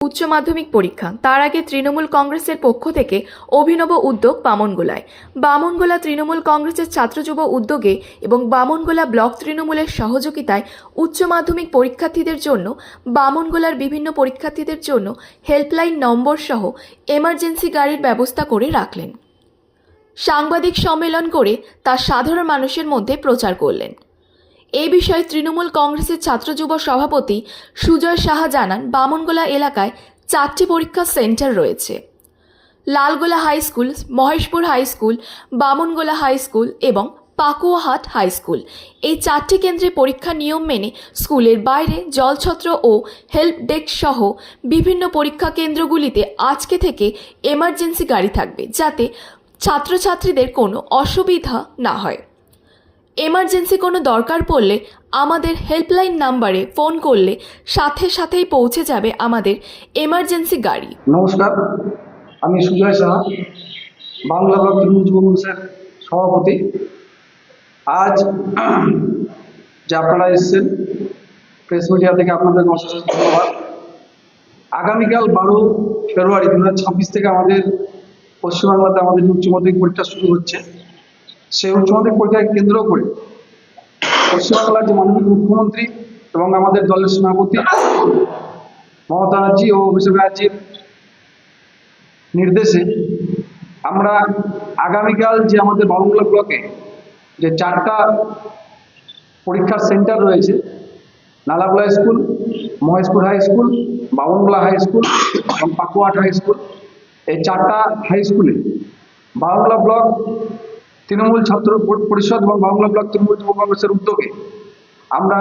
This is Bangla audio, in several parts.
উচ্চ মাধ্যমিক পরীক্ষা। তার আগে তৃণমূল কংগ্রেসের পক্ষ থেকে অভিনব উদ্যোগ বামনগোলায়। বামনগোলা তৃণমূল কংগ্রেসের ছাত্র যুব উদ্যোগে এবং বামনগোলা ব্লক তৃণমূলের সহযোগিতায় উচ্চ মাধ্যমিক পরীক্ষার্থীদের জন্য, বামনগোলার বিভিন্ন পরীক্ষার্থীদের জন্য হেল্পলাইন নম্বর সহ এমার্জেন্সি গাড়ির ব্যবস্থা করে রাখলেন। সাংবাদিক সম্মেলন করে তা সাধারণ মানুষের মধ্যে প্রচার করলেন। এই বিষয়ে তৃণমূল কংগ্রেসের ছাত্র যুব সভাপতি সুজয় সাহা জানান, বামনগোলা এলাকায় চারটি পরীক্ষা সেন্টার রয়েছে। Lalgola high school, Maheshpur high school, Bamangola high school এবং পাকুয়াহাট হাই স্কুল। এই চারটি কেন্দ্রে পরীক্ষা নিয়ম মেনে স্কুলের বাইরে জলছত্র ও হেল্প ডেস্ক সহ বিভিন্ন পরীক্ষা কেন্দ্রগুলিতে আজকে থেকে এমার্জেন্সি গাড়ি থাকবে, যাতে ছাত্রছাত্রীদের কোনো অসুবিধা না হয়। এমার্জেন্সি কোনো দরকার পড়লে আমাদের হেল্পলাইন নাম্বারে ফোন করলে সাথে সাথেই পৌঁছে যাবে আমাদের এমার্জেন্সি গাড়ি। নমস্কার, আমি সুজয় সাহা, বাংলা ব্লক তৃণমূল যুব কংগ্রেসের সভাপতি। আজ যে আপনারা এসেছেন প্রেস মিডিয়া থেকে আপনাদের অশেষ ধন্যবাদ। আগামীকাল বারো ফেব্রুয়ারি দু হাজার ছাব্বিশ থেকে আমাদের পশ্চিমবাংলাতে আমাদের উচ্চ মাধ্যমিক পরীক্ষা শুরু হচ্ছে সেই উচ্চ মাধ্যমিক পরীক্ষাকে কেন্দ্র করে পশ্চিমবাংলার যে মাননীয় মুখ্যমন্ত্রী এবং আমাদের দলের সভাপতি মমতা ব্যানার্জি ও অভিষেক ব্যানার্জির নির্দেশে আমরা আগামীকাল যে আমাদের বাবুংলা ব্লকে যে চারটা পরীক্ষার সেন্টার রয়েছে Nalagola school, Maheshpur high school Babangola high school এবং পাকুয়াট হাই স্কুল, এই চারটা হাই স্কুলে বাংলা ব্লক তৃণমূল ছাত্র পর- পরিষদ এবং বাংলা ব্লক তৃণমূল যুব কংগ্রেসের উদ্যোগে আমরা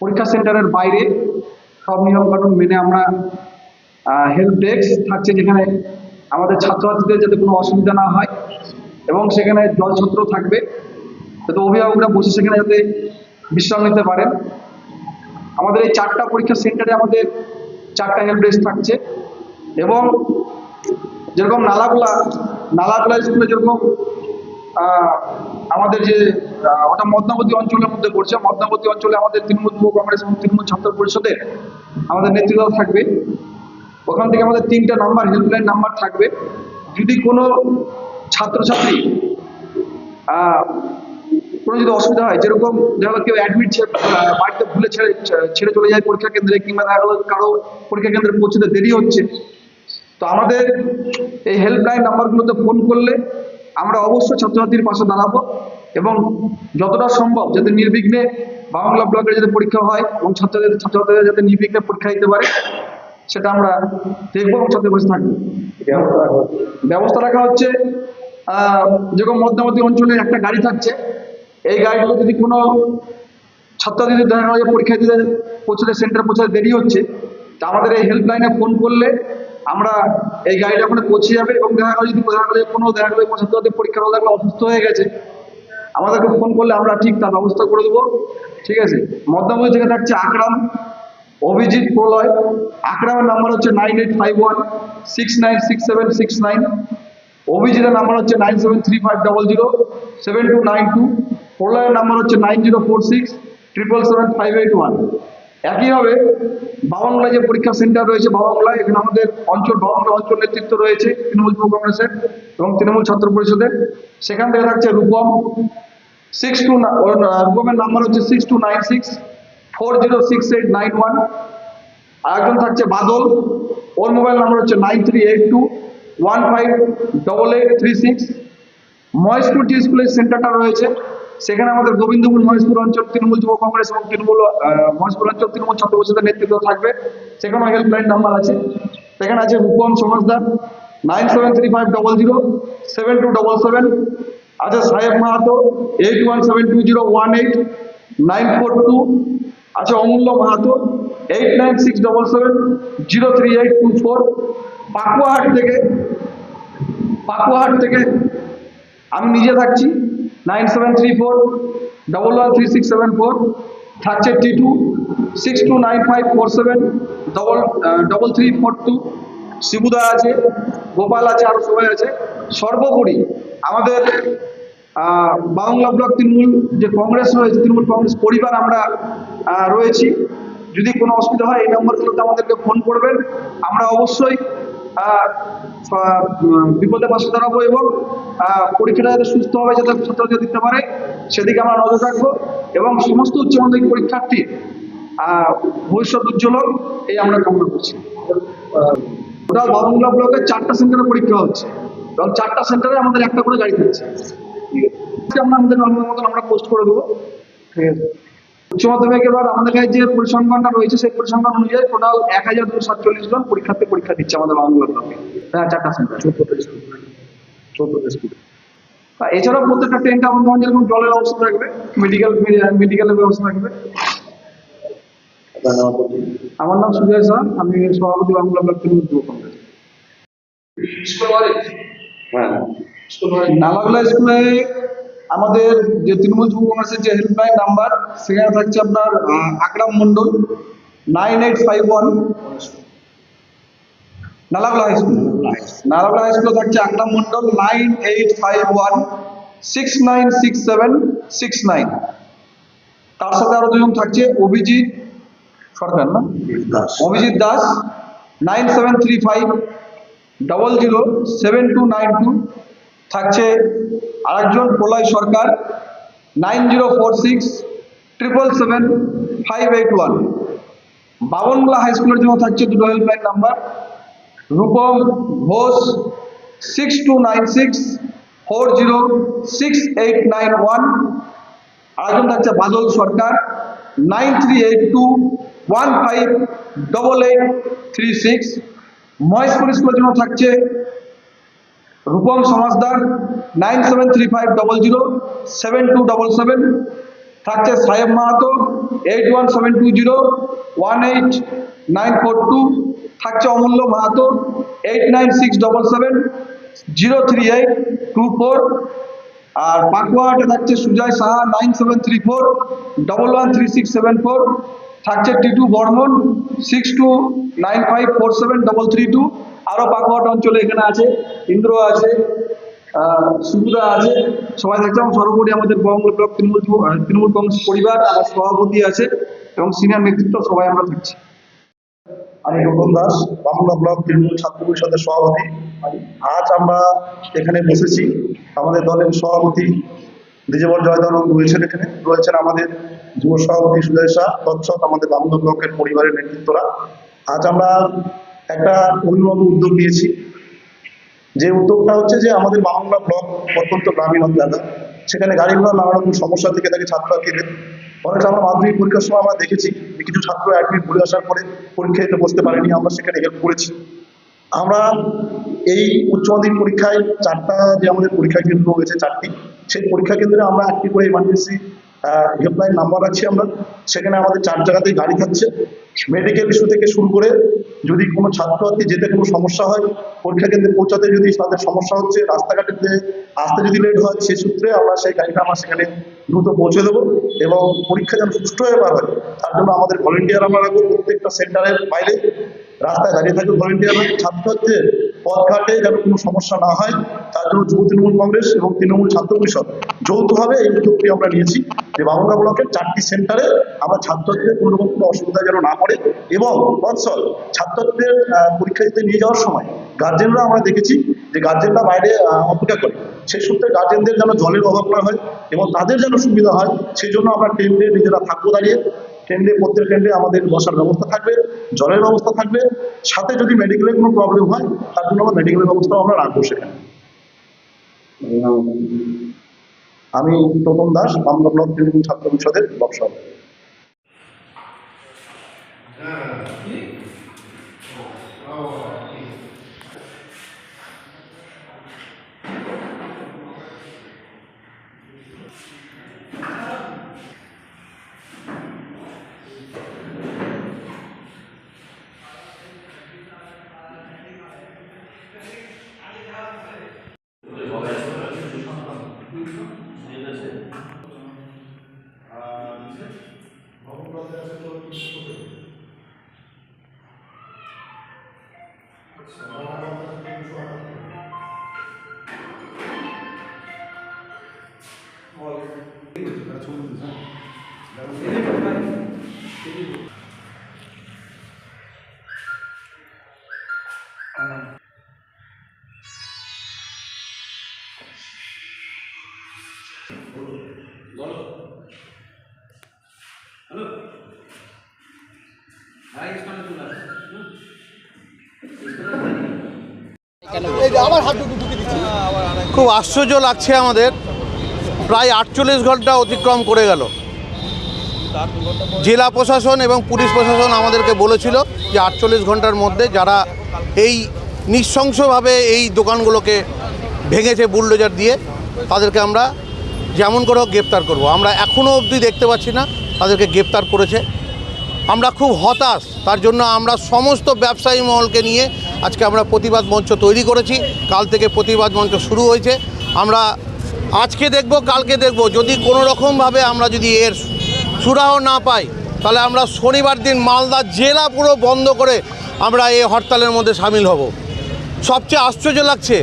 পরীক্ষা সেন্টারের বাইরে সব নিয়ম কানুন মেনে আমরা হেল্প ডেস্ক থাকছে যেখানে আমাদের ছাত্রছাত্রীদের যাতে কোনো অসুবিধা না হয় এবং সেখানে জলছত্র থাকবে। যাতে অভিভাবকরা বসে সেখানে যাতে বিশ্রাম নিতে পারেন। আমাদের এই চারটা পরীক্ষা সেন্টারে আমাদের চারটা হেল্প ডেস্ক থাকছে এবং যেরকম নালাগুলা নালাগোলা স্কুলে যেরকম আমাদের যে ওটা মধ্যবর্তী অঞ্চলের মধ্যে পড়ছে। মধ্যবর্তী অঞ্চলে আমাদের তৃণমূল যুব কংগ্রেস এবং তৃণমূল ছাত্র পরিষদের আমাদের নেতৃত্ব থাকবে। ওখান থেকে আমাদের তিনটা নাম্বার হেল্পলাইন নাম্বার থাকবে। যদি কোনো ছাত্রছাত্রী কোনো যদি অসুবিধা হয়, যেরকম দেখা কেউ অ্যাডমিট বাড়িতে ভুলে ছেড়ে ছেড়ে চলে যায় পরীক্ষা কেন্দ্রে কিংবা দেখা কারও পরীক্ষা কেন্দ্রে পৌঁছতে দেরি হচ্ছে, তো আমাদের এই হেল্পলাইন নাম্বারগুলোতে ফোন করলে আমরা অবশ্যই ছাত্রছাত্রীর পাশে দাঁড়াবো এবং যতটা সম্ভব যাতে নির্বিঘ্নে বাংলা ব্লকের যাতে পরীক্ষা হয় এবং ছাত্রদের ছাত্রছাত্রীরা যাতে নির্বিঘ্নে পরীক্ষা দিতে পারে, সেটা আমরা দেখব এবং পাশে থাকব। ব্যবস্থা রাখা হচ্ছে যেরকম মধ্যবর্তী অঞ্চলে একটা গাড়ি থাকছে, এই গাড়িগুলো যদি কোনো ছাত্রছাত্রীদের দেখা গেলো যে পরীক্ষা দিতে পৌঁছতে, সেন্টারে পৌঁছাতে দেরি হচ্ছে, তা আমাদের এই হেল্পলাইনে ফোন করলে আমরা এই গাড়িটা ওখানে পৌঁছে যাবে এবং দেখা গেল যদি দেখা গেলো কোনো দেখা গেলো কোনো ছাত্রছাত্রী হল লাগল অসুস্থ হয়ে গেছে। আমাদেরকে ফোন করলে আমরা ঠিক তার ব্যবস্থা করে দেবো। ঠিক আছে? মধ্যমগ্রী থেকে থাকছে আকরাম, অভিজিৎ প্রলয়। আকরামের নাম্বার হচ্ছে nine eight five one six nine six seven six nine অভিজিতের number হচ্ছে nine seven three five double zero seven two nine two প্রলয়ের number হচ্ছে nine zero four six triple seven five eight one একইভাবে বাবাংলা যে পরীক্ষা সেন্টার রয়েছে বাবাংলা এখানে আমাদের অঞ্চল বাবাংলা অঞ্চল নেতৃত্ব রয়েছে তৃণমূল যুব কংগ্রেসের এবং তৃণমূল ছাত্র পরিষদের। সেখান থেকে থাকছে রূপম সিক্স টু রূপমের নাম্বার হচ্ছে six two nine six four zero six eight nine one আরেকজন থাকছে বাদল, ওর মোবাইল নাম্বার হচ্ছে nine three eight two one five double eight three six Maheshpur যে স্কুলের সেন্টারটা রয়েছে। সেখানে আমাদের গোবিন্দপুর মহেশপুর অঞ্চল, তৃণমূল যুব কংগ্রেস এবং তৃণমূল মহেশপুর অঞ্চল, তৃণমূল ছাত্র নেতৃত্ব থাকবে। সেখানেও হেল্পলাইন নাম্বার আছে। সেখানে আছে Rupam Samajdar nine seven three five double zero seven two double seven আছে Saheb Mahato eight one seven two zero one eight nine four two আছে Amulya Mahato eight nine six double seven zero three eight two four Pakuahat থেকে পাকুয়াহাট থেকে আমি নিজে থাকছি। Nine seven three four double one three six seven four টি six two nine five four seven double double three four two শিবুদা আছে গোপাল আছে আরও সবাই আছে। সর্বোপরি আমাদের বাংলা ব্লক তৃণমূল যে কংগ্রেস রয়েছে, তৃণমূল কংগ্রেস পরিবার আমরা রয়েছি। যদি কোনো অসুবিধা হয়, এই নম্বরগুলোতে আমাদেরকে ফোন করবেন। আমরা অবশ্যই বিপদে পাশে দাঁড়াবো এবং পরীক্ষাটা যাতে সুস্থভাবে যাতে ছাত্রছাত্রীরা দিতে পারে, সেদিকে আমরা নজর রাখব এবং সমস্ত উচ্চ মাধ্যমিক পরীক্ষার্থী ভবিষ্যৎ উজ্জ্বল এই আমরা কামনা করছি। টোটাল বাবনগুলা ব্লকে চারটা সেন্টারে পরীক্ষা হচ্ছে। এবং চারটা সেন্টারে আমাদের একটা করে গাড়ি থাকছে। আমরা আমাদের মতন আমরা পোস্ট করে দেবো। ঠিক আছে? উচ্চ মাধ্যমিক এবার আমাদের কাছে যে পরিসংখ্যানটা রয়েছে সেই পরিসংখ্যান অনুযায়ী টোটাল এক হাজার দুশো সাতচল্লিশ জন পরীক্ষার্থী পরীক্ষা দিচ্ছে আমাদের বাংলা ব্লকে হ্যাঁ চারটা সেন্টার চৌদ্দটা স্কুল চৌদ্দটা স্কুল এছাড়াও প্রত্যেকটা ট্রেনটা আমাদের যেরকম জলের ব্যবস্থা থাকবে মেডিকেল মেডিকেলের ব্যবস্থা থাকবে। আমার নাম সুজয় শাহ আমি সভাপতি বাংলা ব্লক তৃণমূল যুব কংগ্রেস। নালাগোলা স্কুলে আমাদের যে তৃণমূল যুব কংগ্রেসের যে হেল্পলাইন নাম্বার সেখানে থাকছে আপনার Akram Mondal nine eight five one Nalagola high school Nalagola high স্কুলে থাকছে Akram Mondal nine eight five one six nine six seven six nine তার সাথে আরও দুজন থাকছে অভিজিৎ সরকার না? Abhijit Das nine seven three five double zero seven two nine two থাকছে আরেকজন Pralay Sarkar nine zero four six triple seven five eight one Babangola high স্কুলের জন্য থাকছে, দুটো helpline number Rupam Ghosh six two nine six four zero six eight nine one আরেকজন থাকছে Badal Sarkar nine three eight two one five double eight three six Maheshpur স্কুলের জন্য থাকছে Rupam Samajdar, nine seven three five double zero, seven two double seven থাকছে Saheb Mahato, eight one seven two zero, one eight nine four two, থাকছে Amulya Mahato, eight nine six double seven, zero three eight two four, আর পাকুয়াহাটে থাকছে Sujoy Saha, nine seven three four, double one three six seven four, থাকছে Titu Barman, six two nine five four seven double three two, আরও পাকুয়াহাট অঞ্চলে এখানে আছে। ইন্দ্র আছে সুবিধা আছে, সবাই এবং সর্বোপরি আমাদের বঙ্গ ব্লক তৃণমূল তৃণমূল কংগ্রেস পরিবার আমার সভাপতি আছে এবং সিনিয়র নেতৃত্ব সবাই আমরা থাকছি। আমি রতন দাস বাংলা ব্লক তৃণমূল ছাত্র পরিষদের সভাপতি। আজ আমরা এখানে বসেছি, আমাদের দলের সভাপতি দ্বিজবর জয়দান রয়েছেন এখানে, রয়েছেন আমাদের যুব সভাপতি সুজয় শাহ, তৎসৎ আমাদের বাংলা ব্লকের পরিবারের নেতৃত্বরা। আজ আমরা একটা অভিনব উদ্যোগ নিয়েছি যে উদ্যোগটা হচ্ছে যে আমাদের বাংলা ব্লক অত্যন্ত গ্রামীণ এলাকা সেখানে গাড়ি ঘোড়া নানা রকম সমস্যা থেকে থাকে ছাত্রছাত্রীদের অনেক আমরা মাধ্যমিক পরীক্ষার সময় আমরা দেখেছি কিছু ছাত্র অ্যাডমিট ঘুরে আসার পরে পরীক্ষা দিতে বসতে পারেনি, আমরা সেখানে হেল্প করেছি। আমরা এই উচ্চ মাধ্যমিক পরীক্ষায় চারটা যে আমাদের পরীক্ষা কেন্দ্র রয়েছে, চারটি, সেই পরীক্ষা কেন্দ্রে আমরা একটি করে ইমার্জেন্সি হেল্পলাইন নাম্বার রাখছি আমরা। সেখানে আমাদের চার জায়গাতেই গাড়ি থাকছে। মেডিকেল ইস্যু থেকে শুরু করে যদি কোনো ছাত্রছাত্রী যেতে কোনো সমস্যা হয়, পরীক্ষা কেন্দ্রে পৌঁছাতে যদি তাদের সমস্যা হচ্ছে, রাস্তাঘাটে আসতে যদি লেট হয় সেই সূত্রে আমরা সেই গাড়িটা আমরা সেখানে দ্রুত পৌঁছে দেবো এবং পরীক্ষা যেন হয়ে পার হয়, তার জন্য আমাদের ভলেন্টিয়ার আমরা রাখব প্রত্যেকটা সেন্টারের বাইরে। রাস্তায় দাঁড়িয়ে থাকবে ভলেন্টিয়ার ছাত্রছাত্রীদের পথঘাটে যেন কোনো সমস্যা না হয় তার জন্য যুব তৃণমূল কংগ্রেস এবং তৃণমূল ছাত্র পরিষদ যৌথভাবে এই উদ্যোগটি আমরা নিয়েছি যে বাংলা ব্লকের চারটি সেন্টারে আমরা ছাত্রদের কোনো রকম কোনো অসুবিধা যেন না পড়ে এবং বৎসল ছাত্রছাত্রীদের আহ, পরীক্ষা দিতে নিয়ে যাওয়ার সময় গার্জেনরা আমরা দেখেছি যে গার্জেনরা বাইরে অপেক্ষা করে। সেই সূত্রে গার্জেনদের যেন জলের অভাব না হয় এবং তাদের যেন সুবিধা হয় সেই জন্য আমরা ট্রেনে নিজেরা থাকব দাঁড়িয়ে। ট্রেন্ডে প্রত্যেক ট্রেন্ডে আমাদের বসার ব্যবস্থা থাকবে, জলের ব্যবস্থা থাকবে। সাথে যদি মেডিকেলের কোনো প্রবলেম হয়, তার জন্য আমরা মেডিকেলের ব্যবস্থাও আমরা রাখব সেখানে। আমি প্রথম দাস বাংলা ব্লক তৃণমূল ছাত্র পরিষদের বক্সব Oh. সভাপতি খুব আশ্চর্য লাগছে আমাদের। প্রায় আটচল্লিশ ঘণ্টা অতিক্রম করে গেল। জেলা প্রশাসন এবং পুলিশ প্রশাসন আমাদেরকে বলেছিল যে আটচল্লিশ ঘণ্টার মধ্যে যারা এই নিঃশংসভাবে এই দোকানগুলোকে ভেঙেছে বুলডোজার দিয়ে, তাদেরকে আমরা যেমন করে হোক গ্রেপ্তার করব। আমরা এখনও অবধি দেখতে পাচ্ছি না তাদেরকে গ্রেপ্তার করেছে। আমরা খুব হতাশ। তার জন্য আমরা সমস্ত ব্যবসায়ী মহলকে নিয়ে আজকে আমরা প্রতিবাদ মঞ্চ তৈরি করেছি। কাল থেকে প্রতিবাদ মঞ্চ শুরু হয়েছে। আমরা আজকে দেখব, কালকে দেখব। যদি কোনো রকমভাবে আমরা যদি এর সুরাহ না পাই, তাহলে আমরা শনিবার দিন মালদা জেলা পুরো বন্ধ করে আমরা এই হরতালের মধ্যে সামিল হব। সবচেয়ে আশ্চর্য লাগছে,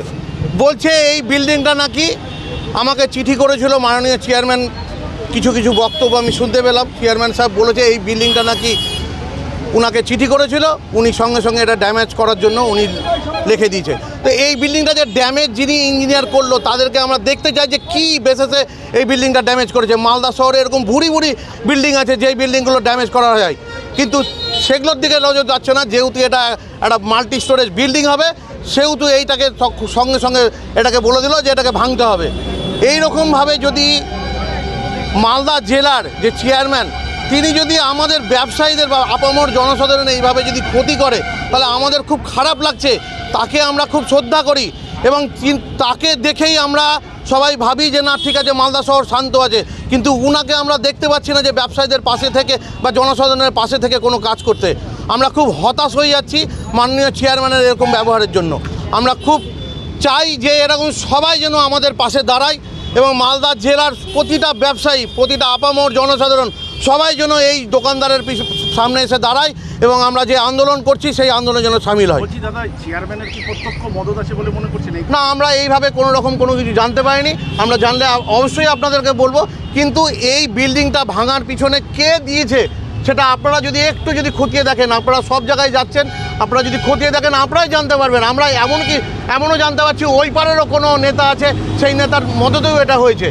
বলছে এই বিল্ডিংটা নাকি আমাকে চিঠি করেছিল মাননীয় চেয়ারম্যান। কিছু কিছু বক্তব্য আমি শুনতে পেলাম। চেয়ারম্যান সাহেব বলেছে, এই বিল্ডিংটা নাকি উনাকে চিঠি করেছিল, উনি সঙ্গে সঙ্গে এটা ড্যামেজ করার জন্য উনি লিখে দিয়েছে। তো এই বিল্ডিংটা যে ড্যামেজ যিনি ইঞ্জিনিয়ার করল, তাদেরকে আমরা দেখতে চাই যে কী বেসেসে এই বিল্ডিংটা ড্যামেজ করেছে। মালদা শহরে এরকম ভুড়ি ভুড়ি বিল্ডিং আছে, যেই বিল্ডিংগুলো ড্যামেজ করা যায় কিন্তু সেগুলোর দিকে নজর যাচ্ছে না, যেহেতু এটা একটা মাল্টি স্টোরেজ বিল্ডিং হবে, সেহেতু এইটাকে সঙ্গে সঙ্গে এটাকে বলে দিল যে এটাকে ভাঙতে হবে। এই রকমভাবে যদি মালদা জেলার যে চেয়ারম্যান তিনি যদি আমাদের ব্যবসায়ীদের বা আপামর জনসাধারণ এইভাবে যদি ক্ষতি করে, তাহলে আমাদের খুব খারাপ লাগছে। তাকে আমরা খুব শ্রদ্ধা করি এবং তাকে দেখেই আমরা সবাই ভাবি যে না, ঠিক আছে, মালদা শহর শান্ত আছে। কিন্তু উনাকে আমরা দেখতে পাচ্ছি না যে ব্যবসায়ীদের পাশে থেকে বা জনসাধারণের পাশে থেকে কোনো কাজ করতে। আমরা খুব হতাশ হয়ে যাচ্ছি মাননীয় চেয়ারম্যানের এরকম ব্যবহারের জন্য। আমরা খুব চাই যে এরকম সবাই যেন আমাদের পাশে দাঁড়ায় এবং মালদা জেলার প্রতিটা ব্যবসায়ী, প্রতিটা আপামর জনসাধারণ সবাই যেন এই দোকানদারের পিছ- সামনে এসে দাঁড়ায় এবং আমরা যে আন্দোলন করছি সেই আন্দোলনে যেন সামিল হয়। চেয়ারম্যানের কি প্রত্যক্ষ মদত আছে বলে মনে করছেন? না আমরা এইভাবে কোনো রকম কোনো কিছু জানতে পারিনি। আমরা জানলে অবশ্যই আপনাদেরকে বলব কিন্তু এই বিল্ডিংটা ভাঙার পিছনে কে দিয়েছে? সেটা আপনারা যদি একটু যদি খতিয়ে দেখেন আপনারা সব জায়গায় যাচ্ছেন আপনারা যদি খতিয়ে দেখেন আপনারাই জানতে পারবেন। আমরা এমনকি এমনও জানতে পারছি ওই পারেরও কোনো নেতা আছে সেই নেতার মদতেও এটা হয়েছে।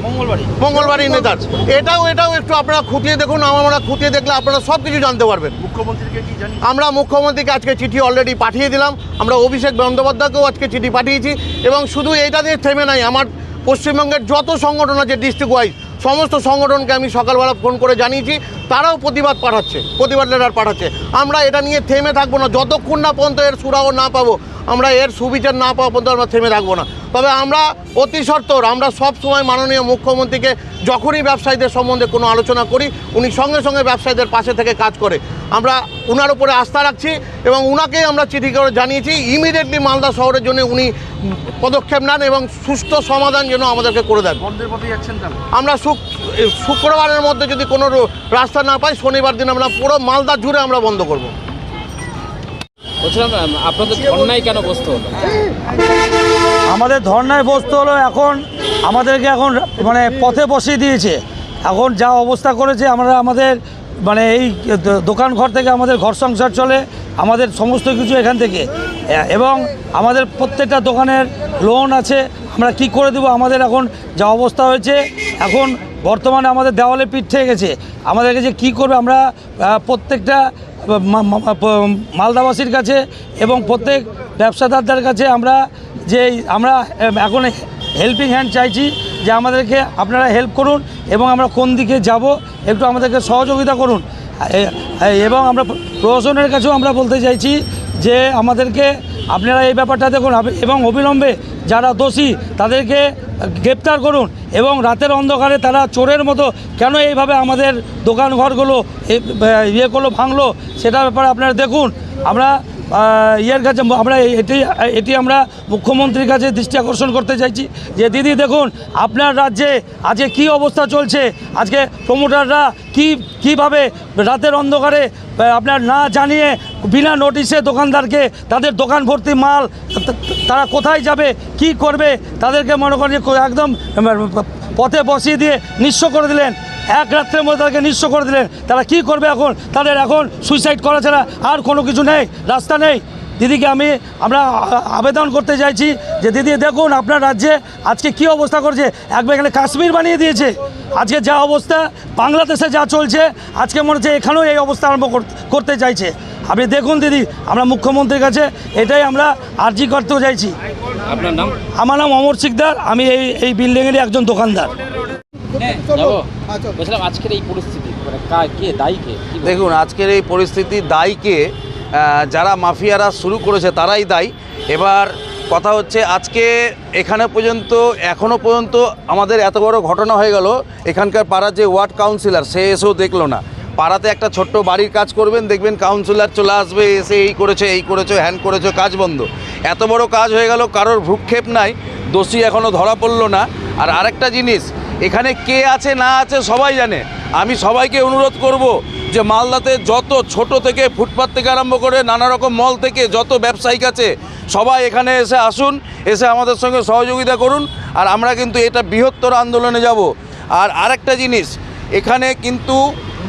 মঙ্গলবারই নেতার। এটাও এটাও একটু আপনারা খুঁটিয়ে দেখুন আমরা খুঁটিয়ে দেখলে আপনারা সব কিছু জানতে পারবেন। মুখ্যমন্ত্রীকে আমরা মুখ্যমন্ত্রীকে আজকে চিঠি অলরেডি পাঠিয়ে দিলাম। আমরা অভিষেক বন্দ্যোপাধ্যায়কেও আজকে চিঠি পাঠিয়েছি। এবং শুধু এইটা দিয়ে থেমে নাই আমার পশ্চিমবঙ্গের যত সংগঠন আছে ডিস্ট্রিক্ট ওয়াইজ সমস্ত সংগঠনকে আমি সকালবেলা ফোন করে জানিয়েছি, তারাও প্রতিবাদ পাঠাচ্ছে, প্রতিবাদ লেটার পাঠাচ্ছে। আমরা এটা নিয়ে থেমে থাকব না, যতক্ষণ না পর্যন্ত এর সুরাহ না পাবো আমরা এর সুবিচার না পাওয়া পর্যন্ত আমরা থেমে থাকব না। তবে আমরা অতি সত্বর আমরা সব সময় মাননীয় মুখ্যমন্ত্রীকে যখনই ব্যবসায়ীদের সম্বন্ধে কোনো আলোচনা করি উনি সঙ্গে সঙ্গে ব্যবসায়ীদের পাশে থেকে কাজ করে। আমরা উনার উপরে আস্থা রাখছি এবং উনাকেই আমরা চিঠি করে জানিয়েছি ইমিডিয়েটলি মালদা শহরের জন্য উনি পদক্ষেপ নেন এবং সুস্থ সমাধান যেন আমাদেরকে করে দেন। আমরা শুক্রবারের মধ্যে যদি কোনো রাস্তা না পাই শনিবার দিন আমরা পুরো মালদা জুড়ে আমরা বন্ধ করব। আমাদের ধর্নায় বসতে হলো এখন আমাদেরকে এখন মানে পথে বসিয়ে দিয়েছে। এখন যা অবস্থা করেছে, আমরা আমাদের মানে এই দোকান ঘর থেকে আমাদের ঘর সংসার চলে, আমাদের সমস্ত কিছু এখান থেকে। এবং আমাদের প্রত্যেকটা দোকানের লোন আছে, আমরা কি করে দেবো? আমাদের এখন যা অবস্থা হয়েছে, এখন বর্তমানে আমাদের দেওয়ালে পিঠ থেকে গেছে। আমাদেরকে যে কী করবে, আমরা প্রত্যেকটা মালদাবাসীর কাছে এবং প্রত্যেক ব্যবসাদারদের কাছে আমরা যে আমরা এখন হেল্পিং হ্যান্ড চাইছি যে আমাদেরকে আপনারা হেল্প করুন এবং আমরা কোন দিকে যাব, একটু আমাদেরকে সহযোগিতা করুন। এবং আমরা প্রশাসনের কাছেও আমরা বলতে চাইছি যে আমাদেরকে আপনারা এই ব্যাপারটা দেখুন। এবং অবিলম্বে যারা দোষী তাদেরকে গ্রেপ্তার করুন এবং রাতের অন্ধকারে তারা চোরের মতো কেন এইভাবে আমাদের দোকান ঘরগুলো এ- ইয়ে করল, ভাঙলো, সেটার ব্যাপারে আপনারা দেখুন। আমরা ইয়ের কাছে আমরা এটি এটি আমরা মুখ্যমন্ত্রীর কাছে দৃষ্টি আকর্ষণ করতে চাইছি। যে দিদি দেখুন, আপনার রাজ্যে আজকে কি অবস্থা চলছে? আজকে প্রমোটাররা কি, কীভাবে রাতের অন্ধকারে আপনার না জানিয়ে বিনা নোটিশে দোকানদারকে তাদের দোকান ভর্তি মাল তারা কোথায় যাবে, কি করবে, তাদেরকে মনে করেন একদম পথে বসিয়ে দিয়ে নিঃস্ব করে দিলেন। এক রাত্রের মধ্যে তাদেরকে নিঃস্ব করে দিলেন। তারা কি করবে এখন? তাদের এখন সুইসাইড করা ছাড়া আর কোনো কিছু নেই রাস্তা নেই। দিদিকে আমি আমরা আবেদন করতে চাইছি যে দিদি দেখুন আপনার রাজ্যে আজকে কি অবস্থা করছে? একবার এখানে কাশ্মীর বানিয়ে দিয়েছে। আজকে যা অবস্থা বাংলাদেশে যা চলছে আজকে মনে হচ্ছে এখানেও এই অবস্থা আরম্ভ কর- করতে চাইছে। আপনি দেখুন দিদি আমরা মুখ্যমন্ত্রীর কাছে এটাই আমরা আর্জি করতে চাইছি। আপনার নাম? আমার নাম অমর শিকদার আমি এই এই বিল্ডিংয়েরই একজন দোকানদার। বলছিলাম আজকের এই পরিস্থিতি মানে কে দায়ী কে দেখুন আজকের এই পরিস্থিতি দায়ীকে যারা মাফিয়ারা শুরু করেছে তারাই দায়ী। এবার কথা হচ্ছে আজকে এখানে পর্যন্ত এখনও পর্যন্ত আমাদের এত বড় ঘটনা হয়ে গেল এখানকার পাড়ার যে ওয়ার্ড কাউন্সিলর সে এসেও দেখল না। পাড়াতে একটা ছোট্ট বাড়ির কাজ করবেন দেখবেন কাউন্সিলর চলে আসবে এসে এই করেছে এই করেছে হ্যান করেছে কাজ বন্ধ। এত বড় কাজ হয়ে গেল কারোর ভ্রুক্ষেপ নাই দোষী এখনও ধরা পড়ল না। আর আরেকটা জিনিস, এখানে কে আছে না আছে সবাই জানে। আমি সবাইকে অনুরোধ করব যে মালদাতে যত ছোট থেকে ফুটপাত থেকে আরম্ভ করে নানা রকম মল থেকে যত ব্যবসায়িক আছে, সবাই এখানে এসে আসুন, এসে আমাদের সঙ্গে সহযোগিতা করুন, আর আমরা কিন্তু এটা বৃহত্তর আন্দোলনে যাব। আর আরেকটা জিনিস, এখানে কিন্তু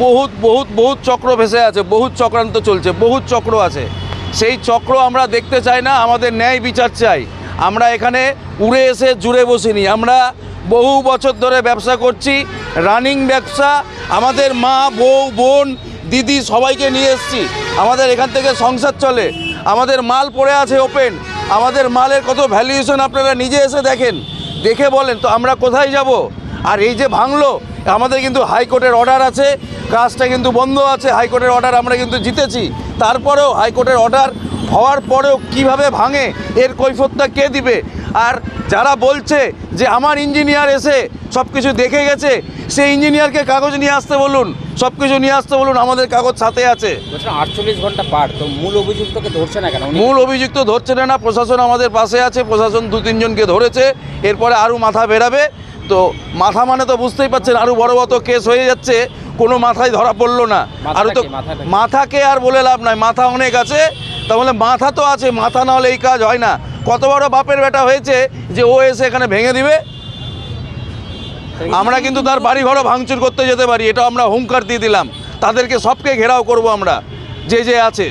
বহুত বহুত বহুত চক্র ভেসে আছে, বহুত চক্রান্ত চলছে, বহুত চক্র আছে। সেই চক্র আমরা দেখতে চাই না, আমাদের ন্যায় বিচার চাই। আমরা এখানে উড়ে এসে জুড়ে বসিনি। আমরা বহু বছর ধরে ব্যবসা করছি রানিং ব্যবসা, আমাদের মা, বউ, বোন, দিদি সবাইকে নিয়ে এসেছি। আমাদের এখান থেকে সংসার চলে। আমাদের মাল পড়ে আছে ওপেন আমাদের মালের কত ভ্যালুয়েশন আপনারা নিজে এসে দেখেন। দেখে বলেন, তো আমরা কোথায় যাব? আর এই যে ভাঙলো, আমাদের কিন্তু হাইকোর্টের অর্ডার আছে। কাজটা কিন্তু বন্ধ আছে হাইকোর্টের অর্ডার আমরা কিন্তু জিতেছি। তারপরেও হাইকোর্টের অর্ডার হওয়ার পরেও কীভাবে ভাঙে এর কৈফতটা কে দিবে? আর যারা বলছে যে আমার ইঞ্জিনিয়ার এসে সব কিছু দেখে গেছে সেই ইঞ্জিনিয়ারকে কাগজ নিয়ে আসতে বলুন সব কিছু নিয়ে আসতে বলুন আমাদের কাগজ সাথে আছে। আটচল্লিশ ঘণ্টা পার তো মূল অভিযুক্তকে ধরছে না কেন? মূল অভিযুক্ত ধরছে না না প্রশাসন আমাদের পাশে আছে প্রশাসন দু তিনজনকে ধরেছে এরপরে আরও মাথা বেরাবে তো মাথা মানে তো বুঝতেই পারছেন আরও বড় বড় কেস হয়ে যাচ্ছে কোনো মাথায় ধরা পড়ল না। আরও তো? মাথাকে আর বলে লাভ নাই মাথা অনেক আছে তাহলে মাথা তো আছে মাথা না হলে এই কাজ হয় না। কত বড় বাপের বেটা হয়েছে যে ও এসে এখানে ভেঙে দিবে? আমরা কিন্তু তার বাড়ি ঘরও ভাঙচুর করতে যেতে পারি এটা আমরা হুঙ্কার দিয়ে দিলাম। তাদেরকে সবকে ঘেরাও করব আমরা যে যে আছে।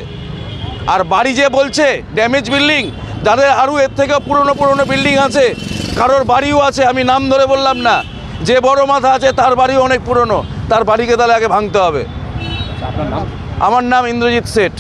আর বাড়ি যে বলছে ড্যামেজ বিল্ডিং যাদের আরও এর থেকে পুরনো পুরনো বিল্ডিং আছে। কারোর বাড়িও আছে আমি নাম ধরে বললাম না। যে বড় মাথা আছে তার বাড়িও অনেক পুরনো। তার বাড়িকে তাহলে আগে ভাঙতে হবে। আমার নাম ইন্দ্রজিৎ শেঠ।